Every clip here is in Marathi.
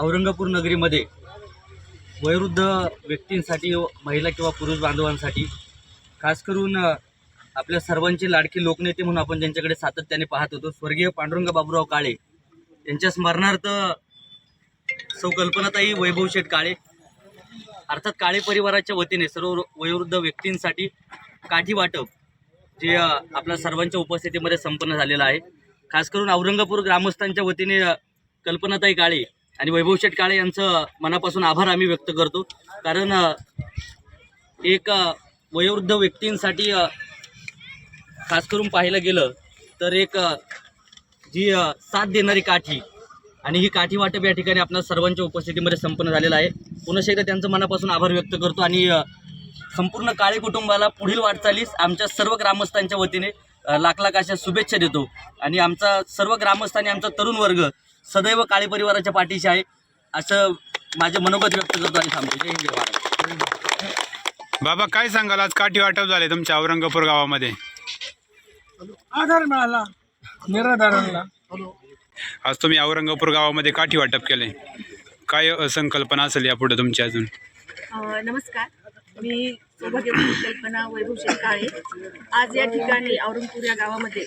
औरंगापूर नगरीमध्ये वयोवृद्ध व्यक्तींसाठी व महिला किंवा पुरुष बांधवांसाठी खास करून आपल्या सर्वांचे लाडके लोकनेते म्हणून आपण ज्यांच्याकडे सातत्याने पाहत होतो स्वर्गीय पांडुरंग बाबूराव काळे यांच्या स्मरणार्थ सौ कल्पनाताई वैभव शेठ काळे अर्थात काळे परिवाराच्या वतीने सर्व वयोवृद्ध व्यक्तींसाठी काठी वाटप जे आपल्या सर्वांच्या उपस्थितीमध्ये संपन्न झालेलं आहे. खास करून औरंगापूर ग्रामस्थांच्या वतीने कल्पनाताई काळे आणि वैभव शेठ काळे यांचं मनापासून आभार आम्ही व्यक्त करतो. कारण एक वयोवृद्ध व्यक्तींसाठी खास करून पाहायला गेलं तर एक जी साथ देणारी काठी आणि ही काठी वाटप या ठिकाणी आपल्या सर्वांच्या उपस्थितीमध्ये संपन्न झालेलं आहे. पुन्हा एकदा त्यांचं मनापासून आभार व्यक्त करतो आणि संपूर्ण काळे कुटुंबाला पुढील वाटचालीस आमच्या सर्व ग्रामस्थांच्या वतीने लाख लाख अशा शुभेच्छा देतो. आणि आमचा सर्व ग्रामस्थ आणि आमचा तरुण वर्ग सदैव काळे परिवाराच्या पाठीशी आहे. असं माझं मनोगत व्यक्त करतो आणि थांबतो जय हिंद जय महाराज बाबा काय सांगाल? आज काठी वाटप झाले तुमच्या औरंगापूर गावामध्ये. आधार मिळाला. निराधारांना. आज तुम्ही औरंगापूर गावामध्ये काठी वाटप केले. काय संकल्पना असेल यापुढे तुमची अजून? नमस्कार. मी सौभाग्यवती कल्पना वैभव काळे. आज या ठिकाणी औरंगपूर या गावामध्ये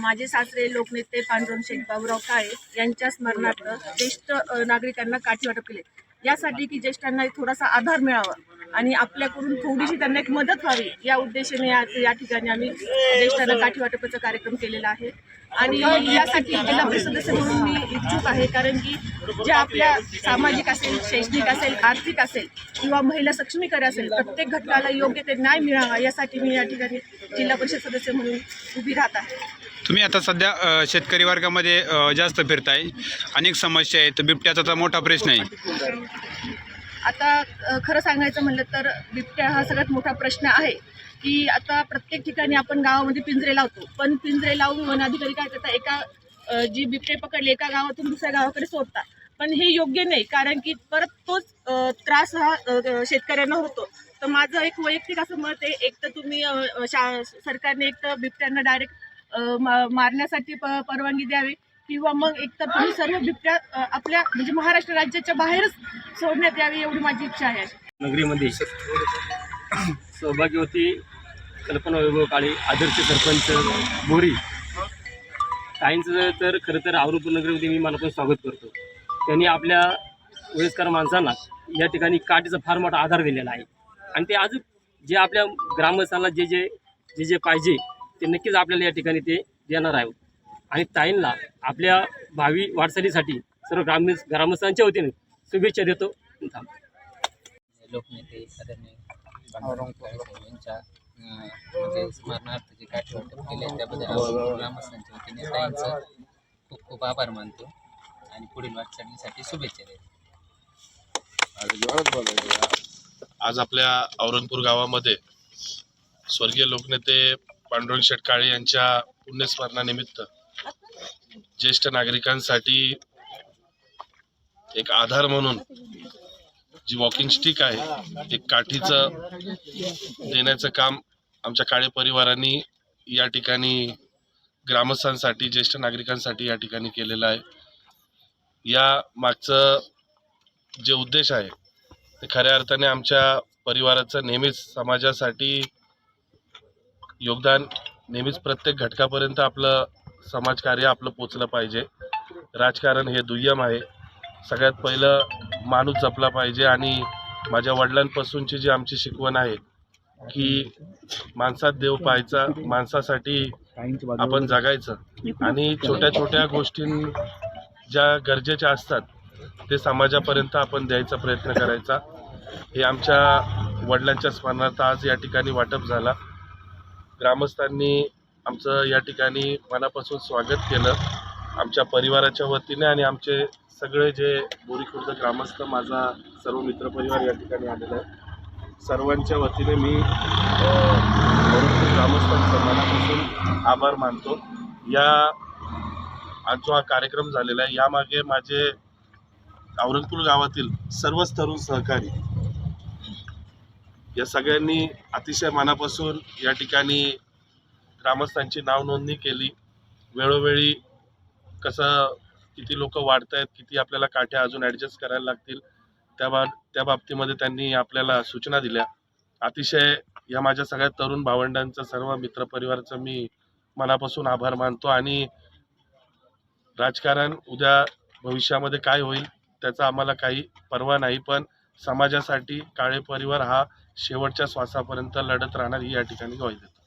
माझे सासरे लोकनेते पांडुरंग शेख बाबूराव काळे यांच्या स्मरणार्थ ज्येष्ठ नागरिकांना काठी वाटप केले. यासाठी की ज्येष्ठांना थोडासा आधार मिळावा. आणि आपल्याकडून थोडीशी त्यांना एक मदत व्हावी या उद्देशाने आज या ठिकाणी आम्ही ज्येष्ठांना काठी वाटपाचा कार्यक्रम केलेला आहे. आणि यासाठी जिल्हा परिषद सदस्य म्हणून मी इच्छुक आहे कारण की ज्या आपल्या सामाजिक असेल शैक्षणिक असेल आर्थिक असेल किंवा महिला सक्षमीकरण असेल प्रत्येक घटकाला योग्य ते न्याय मिळावा यासाठी मी या ठिकाणी जिल्हा परिषद सदस्य म्हणून उभी राहत आहे. तुम्ही आता सध्या शेतकरी वर्गामध्ये जास्त फिरताय. अनेक समस्या आहेत. बिबट्याचा तर मोठा प्रश्न आहे. आता खरं सांगायचं म्हणलं तर बिबट्या हा सगळ्यात मोठा प्रश्न आहे की आता प्रत्येक ठिकाणी आपण गावामध्ये पिंजरे लावतो. पण पिंजरे लावून वनाधिकारी काय करतात एका जी बिबटे पकडले एका गावातून दुसऱ्या गावाकडे सोडतात. पण हे योग्य नाही कारण की परत तोच त्रास हा शेतकऱ्यांना होतो. तर माझं एक वैयक्तिक असं मत आहे एक तर तुम्ही शा सरकारने एक तर बिबट्यांना डायरेक्ट मारण्यासाठी प परवानगी द्यावी. किंवा मग एक तर तुम्ही सर्व बिबट्या आपल्या म्हणजे महाराष्ट्र राज्याच्या बाहेरच सोडण्यात यावी एवढी माझी इच्छा आहे नगरीमध्ये सौभाग्यवती कल्पना वैभव काळे आदर्श सरपंच बोरी ताईंचं तर खरं तर आवरूप नगरीमध्ये मी मला पण स्वागत करतो. त्यांनी आपल्या वयस्कर माणसांना या ठिकाणी काठीचा फार मोठा आधार दिलेला आहे. आणि ते अजून जे आपल्या ग्रामस्थांना जे जे जे जे पाहिजे ते नक्कीच आपल्याला या ठिकाणी ते देणार आहे आणि ताईंना आपल्या भावी वाटचालीसाठी सर्व ग्रामीण ग्रामस्थांच्या वतीने शुभेच्छा देतो. लोकनेते यांच्या म्हणजे स्मरणार्थ जे काठी वाटप केले त्याबद्दल ग्रामस्थांच्या वतीने ताईंचं खूप खूप आभार मानतो आणि पुढील वाटचालीसाठी शुभेच्छा देतो आज आपल्या औरंगपूर गावामध्ये स्वर्गीय लोकनेते पांडुरंग शेठ काळे यांच्या पुण्यस्मरणानिमित्त ज्येष्ठ नागरिकांसाठी एक आधार म्हणून जी वॉकिंग स्टिक आहे एक काठीचं देण्याचं काम आमच्या काळे परिवारांनी या ठिकाणी ग्रामस्थांसाठी ज्येष्ठ नागरिकांसाठी या ठिकाणी केलेलं आहे. या मागचं जे उद्देश आहे ते खऱ्या अर्थाने आमच्या परिवाराचं नेहमीच समाजासाठी योगदान नेहमीच प्रत्येक घटकापर्यंत आपलं समाजकार्य आपलं पोचलं पाहिजे. राजकारण हे दुय्यम आहे. सगळ्यात पहिलं माणूस जपला पाहिजे आणि माझ्या वडिलांपासूनची जी आमची शिकवण आहे की माणसात देव पाहायचा माणसासाठी आपण जगायचं. आणि छोट्या छोट्या गोष्टी ज्या गरजेच्या असतात ते समाजापर्यंत आपण द्यायचा प्रयत्न करायचा. हे आमच्या वडिलांच्या स्मरणार्थ आज या ठिकाणी वाटप झाला. ग्रामस्थांनी आमचं या ठिकाणी मनापासून स्वागत केलं. आमच्या परिवाराच्या वतीने आणि आमचे सगळे जे बोरीखुर्द ग्रामस्थ माझा सर्व मित्रपरिवार या ठिकाणी आलेला आहे. सर्वांच्या वतीने मी ग्रामस्थांचा मनापासून आभार मानतो. या आज जो हा कार्यक्रम झालेला आहे यामागे माझे औरंगपूर गावातील सर्वच तरुण सहकारी या सगळ्यांनी अतिशय मनापासून या ठिकाणी ग्रामस्थांची नाव नोंदणी केली. वेळोवेळी कसं किती लोक वाढत आहेत किती आपल्याला काठ्या अजून ॲडजस्ट करायला लागतील त्या बा त्या बाबतीमध्ये त्यांनी आपल्याला सूचना दिल्या. अतिशय या माझ्या सगळ्या तरुण भावंडांचं सर्व मित्रपरिवाराचं मी मनापासून आभार मानतो आणि राजकारण उद्या भविष्यामध्ये काय होईल त्याचा आम्हाला काही पर्वा नाही पण समाजासाठी काळे परिवार हा शेवटच्या श्वासापर्यंत लढत राहणार ही या ठिकाणी ग्वाही देतो.